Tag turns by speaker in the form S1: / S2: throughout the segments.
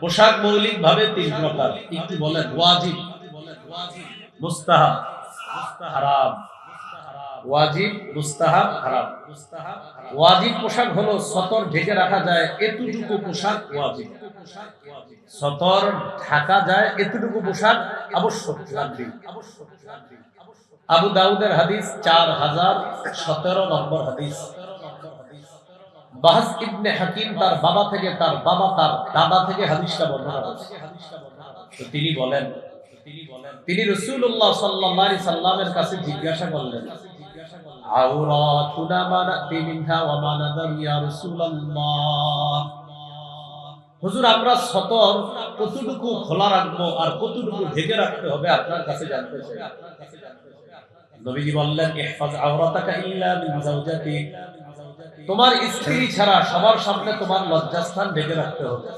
S1: পোশাক মৌলিক ভাবে তিন প্রকার। একটু বলেন ওয়াজিব, মুস্তাহাব হারাম ওয়াজিব, মুস্তাহাব, হারাম। ওয়াজিব পোশাক হলো সতর ঢেকে রাখা যায়, এতটুকু পোশাক ওয়াজিব। সতর ঢাকা যায়, এতটুকু পোশাক আবশ্যক, লাগবে। আবু দাউদের হাদিস চার হাজার সতেরো নম্বর হাদিস। বাহাস ইবনে হাকিম তার বাবা থেকে, তার বাবা, তার দাদা থেকে হাদিসটা বর্ণনা করেছে। তো তিনি বলেন, তিনি রসুল্লাহ সাল্লামের কাছে জিজ্ঞাসা করলেন আমরা কতটুকু খোলা রাখব আর কতটুকু ঢেকে রাখতে হবে আপনার কাছে জানতে চাই। বললেন তোমার স্ত্রী ছাড়া সবার সামনে তোমার লজ্জাস্থান ঢেকে রাখতে হবে।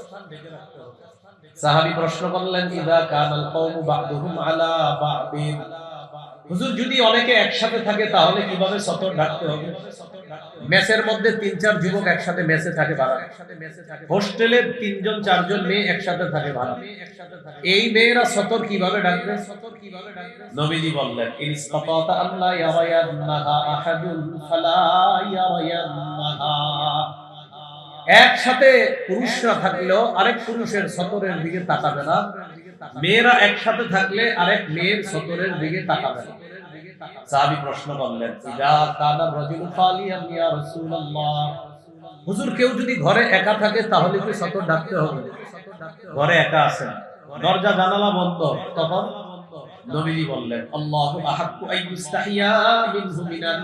S1: সাহাবী প্রশ্ন করলেন, ইদা কানাল কওমু বা'দুহুম আলা বা'দিন? হুজুর, যদি অনেকে একসাথে থাকে, তাহলে কীভাবে সতর ঢাকতে হবে? মেসের মধ্যে তিন চার যুবক একসাথে মেসে থাকে ভাড়া। হোস্টেলে তিনজন, চারজন মেয়ে একসাথে থাকে ভাড়া। এই মেয়েরা সতর কীভাবে ডাকবে সতর কীভাবে ডাকবে নবীজি বললেন, ইন ইসতাতা আল্লাহ ইয়ারায়ান্নাহা আহাদুন ফালা ইয়ারায়ান্নাহা। একসাথে পুরুষরা থাকলেও আরেক পুরুষের সতরের দিকে তাকাবে না। মেয়েরা একসাথে থাকলে আরেক মেয়ের সতরের দিকে তাকাবে না। সাহাবী প্রশ্ন করলেন, ইদা কানা রাজুলু ইয়া রাসূলুল্লাহ? হুজুর, কেউ যদি ঘরে একা থাকে, তাহলে কি সতর ডাকতে হবে? ঘরে একা দরজা জানালা বন্ধ। তখন নবীজি বললেন, আল্লাহু আইয়ুস্তাহিয়া মিনহু মিনান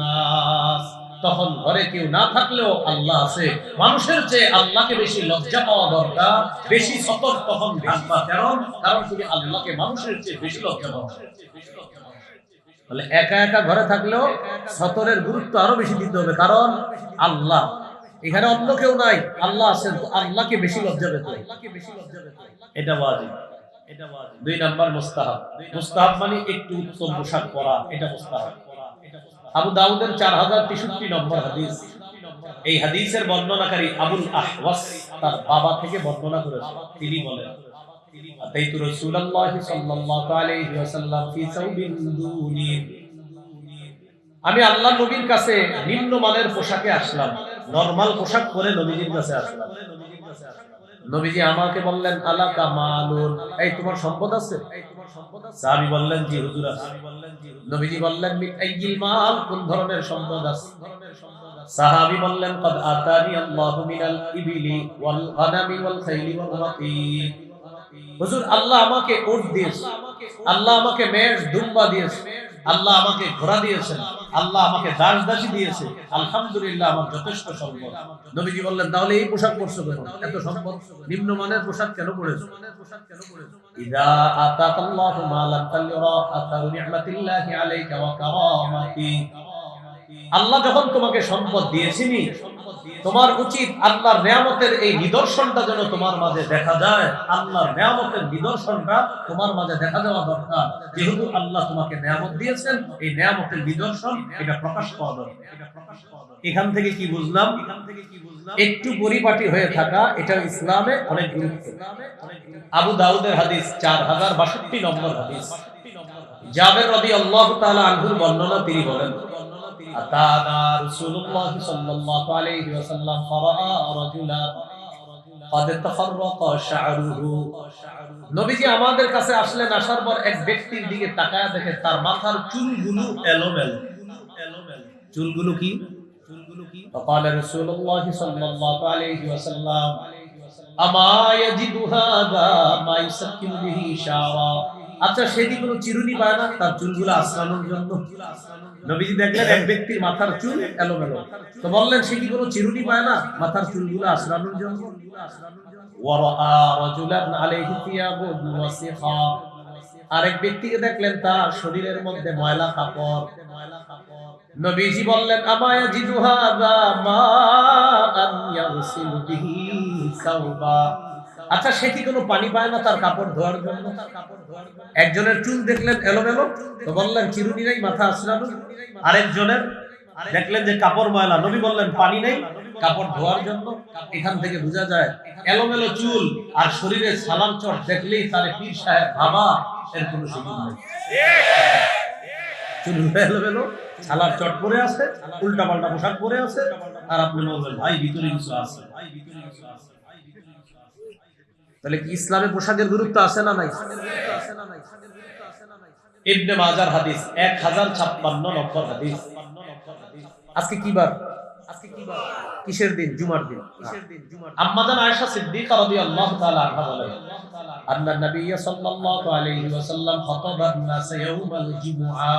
S1: নাস তখন ঘরে কেউ না থাকলেও আল্লাহ আছে। মানুষের চেয়ে আল্লাহকে বেশি লজ্জা পাওয়া দরকার, বেশি সতর্ক তখন থাকবা কারণ কারণ তুমি আল্লাহকে মানুষের চেয়ে বেশি লজ্জা পাও বলে একা একা ঘরে থাকলেও সতরের গুরুত্ব আরও বেশি দিতে হবে, কারণ আল্লাহ, এখানে অন্য কেউ নাই, আল্লাহ আছেন, তো আল্লাহকে বেশি লজ্জা পেতে। এটা ওয়াজিব এটা ওয়াজিব। দুই নাম্বার মুস্তাহাব। মুস্তাহাব মানে একটু উত্তম পোশাক পরা, এটা মুস্তাহাব। আবু দাউদের চার হাজার তেষট্টি নম্বর হাদিস। এই হাদিসের বর্ণনাকারী আবুল আহওয়াস তার বাবা থেকে বর্ণনা করেছেন তিনি বলেন, আতাইতু রাসূলুল্লাহ সাল্লাল্লাহু আলাইহি ওয়াসাল্লাম আমি আল্লাহ নবীর কাছে নিম্নমানের পোশাকে আসলাম, নরমাল পোশাক পরে নবীজির কাছে আসলাম। নবীজি আমাকে বললেন, আলাকা মালুন? এই, তোমার সম্পদ আছে? সাহাবী বললেন জি হুজুর নবীজি বললেন মিন আইয়িল মাল? কোন ধরনের সম্পদ আছে? সাহাবি বললেন কদ আতানি আল্লাহু মিনাল ইবিলি ওয়াল গানামি ওয়াল খাইলি ওয়াল রাতিব হুজুর আল্লাহ আমাকে উট দিয়েছে। আল্লাহ আমাকে মেষ দুম্বা দিয়েছে। আল্লাহ আমাকে ঘোড়া দিয়েছেন। আল্লাহ আমাকে দাস দাসী দিয়েছে। আলহামদুলিল্লাহ আমার যথেষ্ট সম্পদ। নবীজি বললেন, তাহলে এই পোশাক পরছো কেন? এত সম্পদ? নিম্নমানের পোশাক কেন পরেছো? আল্লাহ যখন তোমাকে সম্পদ দিয়েছিনি তোমার উচিত আল্লাহর নিয়ামতের এই নিদর্শনটা যেন তোমার মাঝে দেখা যায়। আল্লাহর নিয়ামতের নিদর্শনটা তোমার মাঝে দেখা যাওয়া দরকার। যেহেতু আল্লাহ তোমাকে নিয়ামত দিয়েছেন, এই নিয়ামতের নিদর্শন এটা প্রকাশ পাওয়া দরকার। এখান থেকে কি বুঝলাম? এখান থেকে কি বুঝলাম একটু পরিপাটি হয়ে থাকা, এটা ইসলামে অনেক গুরুত্ব আবু দাউদের হাদিস চার হাজার বাষট্টি নম্বর হাদিস। জাবের রবি আল্লাহ তাআলা আনহুর বর্ণনা তিনি বলেন أتانا رسول الله صلى الله عليه وسلم فرأى رجلا قد تفرق شعره নবীজি আমাদের কাছে আসলেন আসার পর এক ব্যক্তির দিকে তাকায় দেখে তার মাথার চুলগুলো এলোমেলো চুলগুলো কি চুলগুলো কি فقال رسول الله صلى الله عليه وسلم أما يجد هذا ما يسكن به شعرا আচ্ছা সে কি কোনো চিরুনি পায় না, তার চুলগুলো আশ্রানোর জন্য। নবীজি দেখলেন, এক ব্যক্তির মাথার চুল এলোমেলো। তো বললেন, সে কি কোনো চিরুনি পায় না, মাথার চুলগুলো আশ্রানোর জন্য? আরেক ব্যক্তিকে দেখলেন, তার শরীরের মধ্যে ময়লা কাপড়। নবীজি বললেন, আমায়া জিদু হাদা মা আচ্ছা সে কি কোনো পানি পায় না তার কাপড় ধোয়ার জন্য? একজনের চুল দেখলেন এলোমেলো, তো বললেন, চিরুনি নাই, মাথা আশ্রানো আরেকজনের দেখলেন যে কাপড় ময়লা, নবী বললেন, পানি নেই, কাপড় ধোয়ার জন্য। এখান থেকে বোঝা যায়, এলোমেলো চুল আর শরীরে সালাম চট দেখলেই তারে পীর সাহেব বাবা এর কোনো সুযোগ নেই। চুল এলোমেলো ছালার চট পরে আছে উল্টা পাল্টা পোশাক পরে আছে, আর আপনি বলবেন ভাই ভিতরে কিছু আছে ভাই, ভিতরে কিছু আছে। তাহলে কি ইসলামে পোশাকের গুরুত্ব আছে না নাই? ইবনে মাজার হাদিস, এক হাজার ছাপ্পান্ন নম্বর হাদিস। আজকে কি বার? আজকে কি বার কিসের দিন? জুমার দিন। কিসের দিন? জুমার আম্মাজান আয়েশা সিদ্দিকা রাদিয়াল্লাহু তাআলা আনহা বলেন, আন্না নবী সাল্লাল্লাহু আলাইহি ওয়াসাল্লাম খাতাবান নাস ইয়াউমাল জুমআ।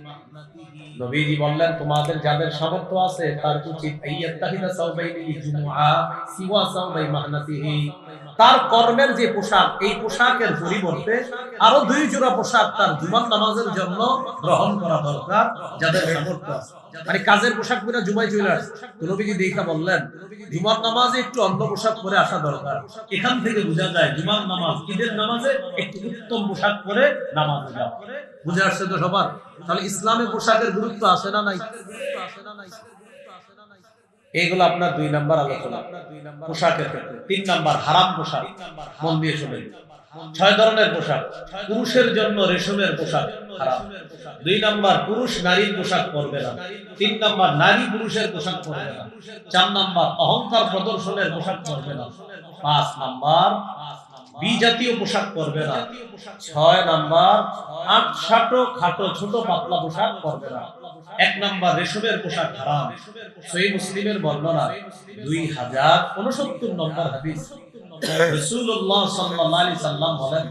S1: নবীজি বললেন, তোমাদের যাদের সামর্থ্য আছে, তার উচিত তার কর্মের যে পোশাক, এই পোশাকের পরিবর্তে আরও দুই জোড়া পোশাক তার জুমার নামাজের জন্য গ্রহণ করা দরকার, যাদের সামর্থ্য আছে। মানে কাজের পোশাক পরে জুমায় চলে আসে। নবীজি দেখা বললেন, জুমার নামাজে একটু অন্য পোশাক পরে আসা দরকার। এখান থেকে বোঝা যায় জুমার নামাজ, ঈদের নামাজে একটু উত্তম পোশাক পরে নামাজে যাও বুঝে আসছে তো সবার? তাহলে ইসলামে পোশাকের গুরুত্ব আছে না নাই? এইগুলো আপনার দুই নাম্বার আলোচনা। পোশাকের ক্ষেত্রে। তিন নাম্বার হারাম পোশাক। মন দিয়ে শুনেন। ছয় ধরনের পোশাক। পুরুষের জন্য রেশমের পোশাক দুই নাম্বার, পুরুষ নারীর পোশাক পরবে না। তিন নাম্বার, নারী পুরুষের পোশাক পরবে না। চার নাম্বার, অহংকার প্রদর্শনের পোশাক পরবে না। পাঁচ নাম্বার, বিজাতীয় পোশাক পরবে না। ছয় নাম্বার আট খাটো ছোট পাতলা পোশাক পরবে না। এক নাম্বার, রেশমের পোশাক হারাম। সহি মুসলিমের বর্ণনা দুই হাজার উনসত্তর নম্বর হাদিস। রাসূলুল্লাহ সাল্লাল্লাহু আলাইহি সাল্লাম বলেন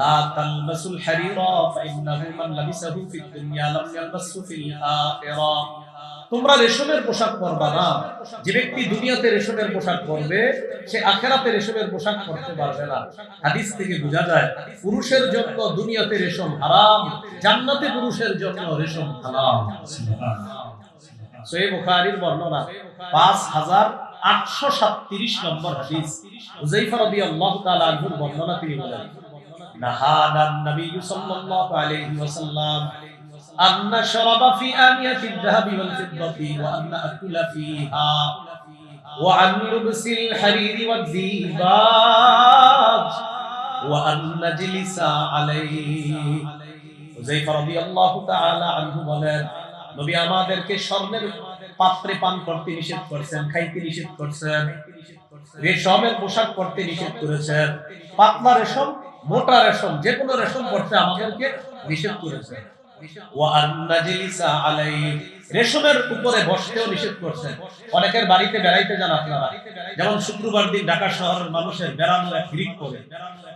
S1: লা তালবাসুল হারিরা ফাইন্নাহু মান লাবিসাহু ফিদ দুনিয়া লাম ইয়ালবাসহু ফিল আখিরাহ তোমরা রেশমের পোশাক পরবা না। যে ব্যক্তি দুনিয়াতে রেশমের পোশাক পরবে সে আখেরাতে রেশমের পোশাক পরতে পারবে না। হাদিস থেকে বোঝা যায় পুরুষের জন্য দুনিয়াতে রেশম হারাম জান্নাতে পুরুষের জন্য রেশম হারাম সহিহ বুখারীর বর্ণনা 5837 নম্বর হাদিস হুযায়ফা রাদিয়াল্লাহু তাআলা আনহুর বর্ণনা তিনি বলেন নাহাদান নবী সাল্লাল্লাহু আলাইহি ওয়াসাল্লাম أن نشرب في آنية الذهب والفضة وأن نأكل فيها وعن لبس الحرير والديباج وأن نجلس عليه হুযায়ফা রাদিয়াল্লাহু তাআলা আনহু বলেন নবী আমাদেরকে স্বর্ণের পাত্রে পান করতে নিষেধ করছেন, খাইতে নিষেধ করছেন রেশমের পোশাক পরতে নিষেধ করেছেন, পাতলা রেশম, মোটা রেশম, যে কোনো রেশম পরতে আমাদেরকে নিষেধ করেছেন। রেশমের উপরে বসতেও নিষেধ করছেন। অনেকের বাড়িতে বেড়াইতে যান আপনারা। যেমন শুক্রবার দিন ঢাকা শহরের মানুষের বেড়ানোর এক হিরিক করে।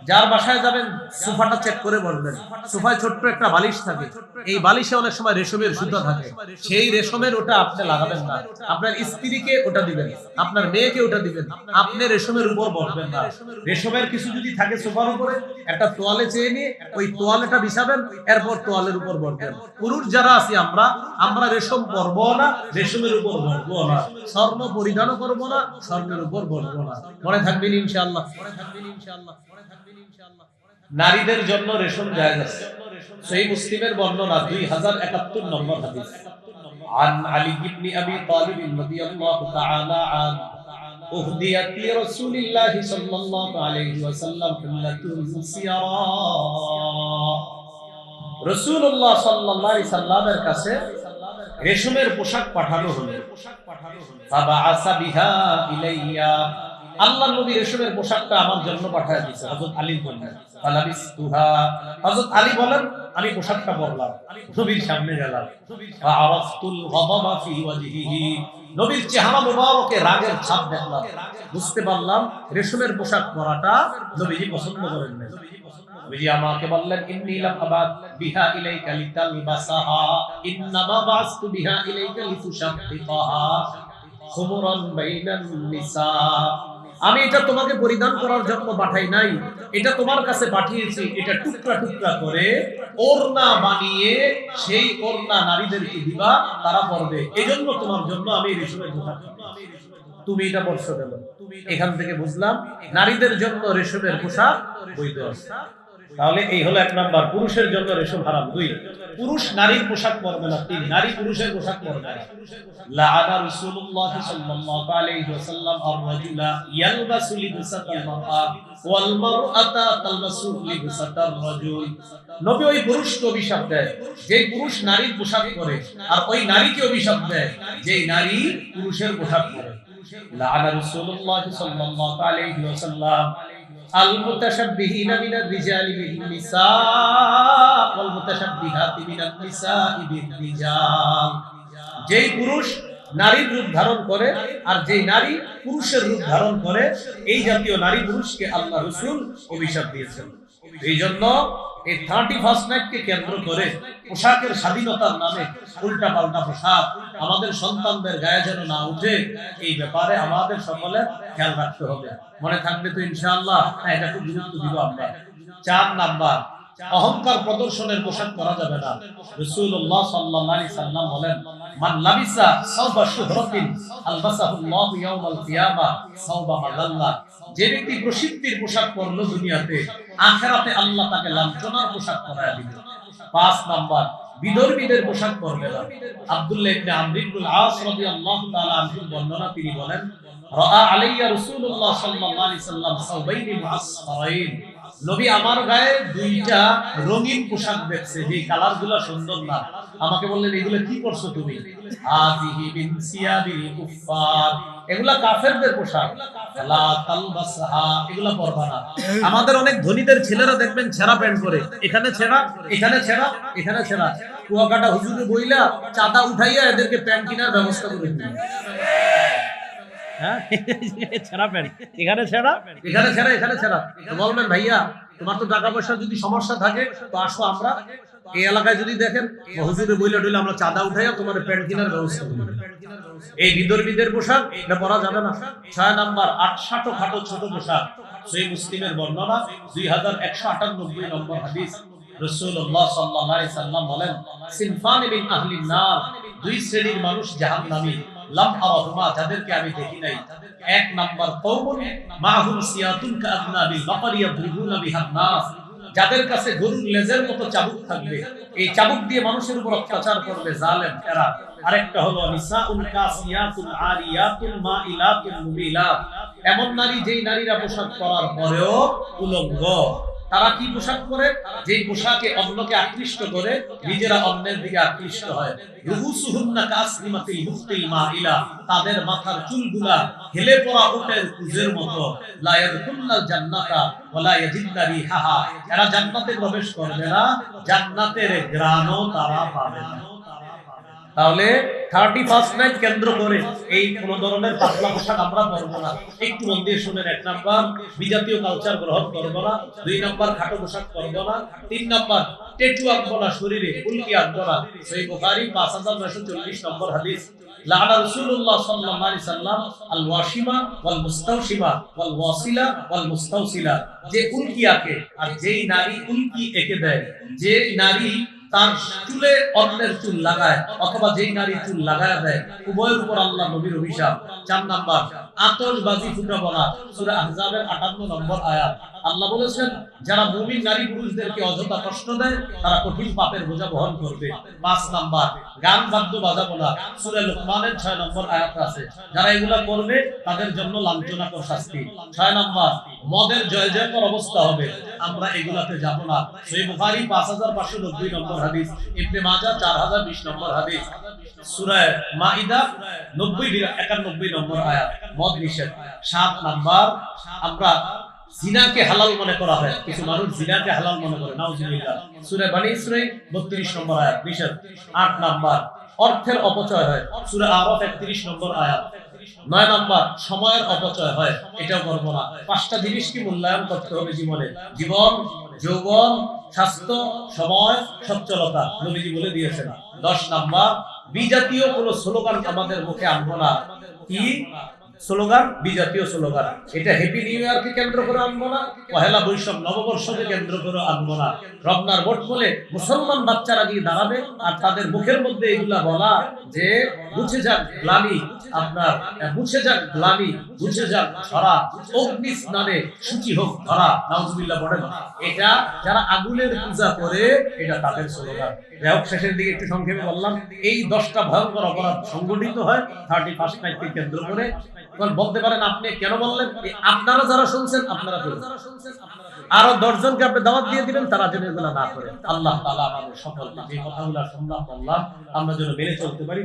S1: যার বাসায় যাবেন, সোফাটা চেক করে বলবেন সোফায় ছোট্ট একটা বালিশ থাকে। এই বালিশে অনেক সময় রেশমের সুতা থাকে। সেই রেশমের ওটা আপনি লাগাবেন না। আপনার স্ত্রীকে ওটা দিবেন আপনার মেয়েকে ওটা দিবেন আপনি রেশমের উপর বসবেন না। রেশমের কিছু যদি থাকে সোফার উপরে একটা তোয়ালে চেয়ে নিয়ে ওই তোয়ালেটা বিছাবেন এরপর তোয়ালের উপর বসবেন। পুরুষ যারা আছি আমরা আমরা রেশম পরবো না রেশমের উপর বসবো না। স্বর্ণ পরিধানও করব না স্বর্ণের উপর বসবো না। মনে থাকবেন ইনশাআল্লাহ। মনে থাকবেন ইনশাআল্লাহ। মনে থাকবেন ইনশাআল্লাহ। নারীদের জন্য রেশম জায়েজ আছে। সেই মুসলিমের বর্ণনা 2071 নম্বর হাদিস عن علي بن ابي طالب رضي الله تعالى عنه أهديت لرسول الله صلى الله عليه وسلم حلة سيراء রসুল্লাহ সাল্লাহ সাল্লামের কাছে রেশমের পোশাক পাঠানো হলো আল্লাহ নবী রেশমের পোশাকটা আমার জন্য দিয়েছে আলী আলী বলেন, আমি পোশাকটা পরলাম নবীর সামনে গেলাম। নবীর চেহারা রাগের ছাপ দেখলাম। বুঝতে পারলাম, রেশমের পোশাক পরাটা নবীজি পছন্দ করেন না নবীজি আমাকে বললেন, ইন্নী লাম বিহা ইলাইকা লিতালবাসাহা। ইন্নামা বাসতু বিহা ইলাইকা বাইনান নিসা আমি এটা তোমাকে পরিধান করার জন্য পাঠাই নাই। এটা তোমার কাছে পাঠিয়েছি। এটা টুকরা টুকরা করে ওড়না বানিয়ে সেই ওড়না নারীদেরকে দিবা, তারা পড়বে। এই জন্য তোমার জন্য আমি রেশমের দোকান। তুমি এটা পড়ছো কেন? এখান থেকে বুঝলাম, নারীদের জন্য রেশমের পোশাক বৈধ। আছে তাহলে এই হলো এক নাম্বার, পুরুষের জন্য রেশম হারাম। দুই, পুরুষ নারীর পোশাক পরবে না তিন, নারী পুরুষের পোশাক পরবে না লাআনা রাসূলুল্লাহ সাল্লাল্লাহু আলাইহি ওয়াসাল্লাম আর-রাজুলা ইয়ালবাসু লিবসাতাল মারআ ওয়াল মারআতা তালবাসু লিবসাতার রাজুল নবী ওই পুরুষকে অভিশাপ দেয় যে পুরুষ নারীর পোশাক পরে, আর ওই নারীকে অভিশাপ দেয় যে নারী পুরুষের পোশাক পরে। লাআনা রাসূলুল্লাহ সাল্লাল্লাহু আলাইহি ওয়াসাল্লাম আল মুতাশাব্বিহিনা মিনার রিজালি বিহিন নিসা ওয়াল মুতাশাব্বিহাতি যেই পুরুষ নারীর রূপ ধারণ করে আর যেই নারী পুরুষের রূপ ধারণ করে, এই জাতীয় নারী পুরুষকে আল্লাহ রসুল অভিশাপ দিয়েছেন। এই জন্য এই থার্টি ফার্স্ট নাইটকে কেন্দ্র করে পোশাকের স্বাধীনতার নামে উল্টা পাল্টা পোশাক আমাদের সন্তানদের গায়ে যেন না উঠে, এই ব্যাপারে আমাদের সকলে খেয়াল রাখতে হবে। মনে থাকবে তো ইনশাআল্লাহ এটা খুব গুরুত্ব দিব আমরা। চার নাম্বার, অহংকার প্রদর্শনের পোশাক করা যাবে না। রাসূলুল্লাহ সাল্লাল্লাহু আলাইহি সাল্লাম বলেন, মান লাবিসা সাওবা শুহরাতিন, আলবাসাহুল্লাহু ইয়াউমাল কিয়ামা, সাওবা মাদাল্লা। যে ব্যক্তি প্রসিদ্ধির পোশাক পরল দুনিয়াতে, আখেরাতে আল্লাহ তাকে লাঞ্ছনার পোশাক পরায় দিবে। পাঁচ নাম্বার, বিদর্মীদের পোশাক পরবে না। আব্দুল্লাহ ইবনে আমর ইবনে আস রাদিয়াল্লাহু তাআলা আনহু বর্ণনা তিনি বলেন, রাআ আলাইয়া রাসূলুল্লাহ সাল্লাল্লাহু আলাইহি সাল্লাম সাওবাইনি মুআসসারাইন নবী আমার গায়ে দুইটা রঙিন পোশাক দেখছে যে কালারগুলা সুন্দর না। আমাকে বললেন, এগুলো কি করছ তুমি? পোশাক। এগুলা পরবা আমাদের অনেক ধনীদের ছেলেরা দেখবেন ছেঁড়া প্যান্ট পরে। এখানে ছেঁড়া এখানে ছেঁড়া এখানে ছেঁড়া। কুয়াকাটা হুজুরে বইলা চাঁদা উঠাইয়া এদেরকে প্যান্ট কেনার ব্যবস্থা করে দিন
S2: হ্যাঁ?
S1: বলবেন, ভাইয়া, তোমার তো টাকা যদি সমস্যা থাকে, তো আসো আমরা। এই এলাকায় যদি দেখেন হুজুরে টইলে আমরা চাঁদা তোমার প্যান্ট ব্যবস্থা এই পোশাক, এটা পরা যাবে না। ছয় নাম্বার খাটো ছোট পোশাক। সেই মুসলিমের বর্ণনা, দুই হাজার একশো আটানব্বই নম্বর হাদিস। বলেন দুই শ্রেণির মানুষ জাহান্নামী। যাদের কাছে গরুর লেজের মতো চাবুক থাকবে, এই চাবুক দিয়ে মানুষের উপর অত্যাচার করবে জালেম, এরা। আরেকটা হলো এমন নারী যেই নারীরা পোশাক পরার পরেও উলঙ্গ। তারা কি পোশাক পরে? যেই পোশাকে অন্যকে আকৃষ্ট করে, নিজেরা অন্যের দিকে আকৃষ্ট হয়। রুহুসুহুন্না তাদের মাথার চুলগুলা হেলে পড়া উটের কুজের মতো। জান্নাতা প্রবেশ করবে না, জান্নাতের ঘ্রাণও তারা পাবে না। তাহলে থার্টি ফার্স্ট নাইট কেন্দ্র করে এই কোন ধরনের পাতলা পোশাক আমরা পরবো না। একটু মন দিয়ে শুনেন, এক নাম্বার বিজাতীয় কালচার গ্রহণ করব না, দুই নাম্বার খাটো পোশাক করব না, তিন নাম্বার টেটু আঁকবো না, শরীরে উল্কি আঁকবো না। সেই বুখারি, পাঁচ হাজার নয়শো চল্লিশ নম্বর হাদিস। যে উল্কি আঁকে আর যেই নারী উল্কি এঁকে দেয়, যে নারী তার চুলে অন্যের চুল লাগায়, অথবা যেই নারী চুল লাগায় দেয়, উভয়ের উপর আল্লাহ নবীর অভিশাপ। চার নাম্বার ফুটাবো না। সূরা আহজাবের 58 নম্বর আয়াত। আল্লাহ বলেছেন, যারা মুমিন নারী পুরুষদেরকে অযথা কষ্ট দেয়, তারা কঠিন পাপের বোঝা বহন করবে। পাঁচ নাম্বার, গান বাদ্য বাজাবো না। সূরা লোকমানের 6 নম্বর আয়াত আছে। যারা এগুলা করবে, তাদের জন্য লাঞ্ছনাকর শাস্তি। ছয় নাম্বার, মদের জয় জয়কর অবস্থা হবে। আমরা এগুলাতে যাব না। সহিহ বুখারী 5590 নম্বর হাদিস, ইবনে মাজাহ 4020 নম্বর হাদিস। সূরা মাইদা 90 91 নম্বর আয়াত। মদ নিষেধ। সাত নাম্বার, আমরা জিনাকে হালাল মনে করা হয়। কিছু মানুষ জিনাকে হালাল মনে করে। নাউজুবিল্লাহ। সূরা ইসরাঈল 32 নম্বর আয়াত, নিষেধ। আট নাম্বার, অর্থের অপচয় হয়। সূরা আরাফ 31 নম্বর আয়াত। নয় নাম্বার, সময়ের অপচয় হয়। এটাও করব না পাঁচটা জিনিস কি মূল্যায়ন করতে হবে জীবনে? জীবন যৌবন, স্বাস্থ্য সময় সচ্ছলতা নবীজি বলে দিয়েছেন। দশ নাম্বার, বিজাতীয় কোন স্লোগান আমাদের মুখে আনব না। কি? স্লোগান, বিজাতীয় স্লোগান। এটা হ্যাপি নিউ ইয়ারকে কেন্দ্র করে আনব না, পহেলা বৈশাখ, নববর্ষকে কেন্দ্র করে আনব না। রমনার ভোট বলে মুসলমান বাচ্চারা গিয়ে দাঁড়াবে আর তাদের মুখের মধ্যে এগুলা বলা যে মুছে যাক গ্লানি, আপনার মুছে যাক গ্লানি মুছে যাক ধরা, অগ্নি স্নানে সূচি হোক ধরা, নাউজুবিল্লাহ বলেন। এটা যারা আগুনের পূজা করে, এটা তাদের স্লোগান। যাই শেষের দিকে একটু সংক্ষেপে বললাম, এই দশটা ভয়ঙ্কর অপরাধ সংগঠিত হয় থার্টি ফার্স্ট নাইটকে কেন্দ্র করে। বলতে পারেন, আপনি কেন বললেন? আপনারা যারা শুনছেন, আপনারা যারা শুনছেন আরও দশজনকে আপনি দাওয়াত দিয়ে দিবেন, তারা যেন এগুলো না করে। আল্লাহ তালা আমাদের সকলকে যে কথাগুলো শুনলাম, বললাম, আমরা যেন মেনে চলতে পারি।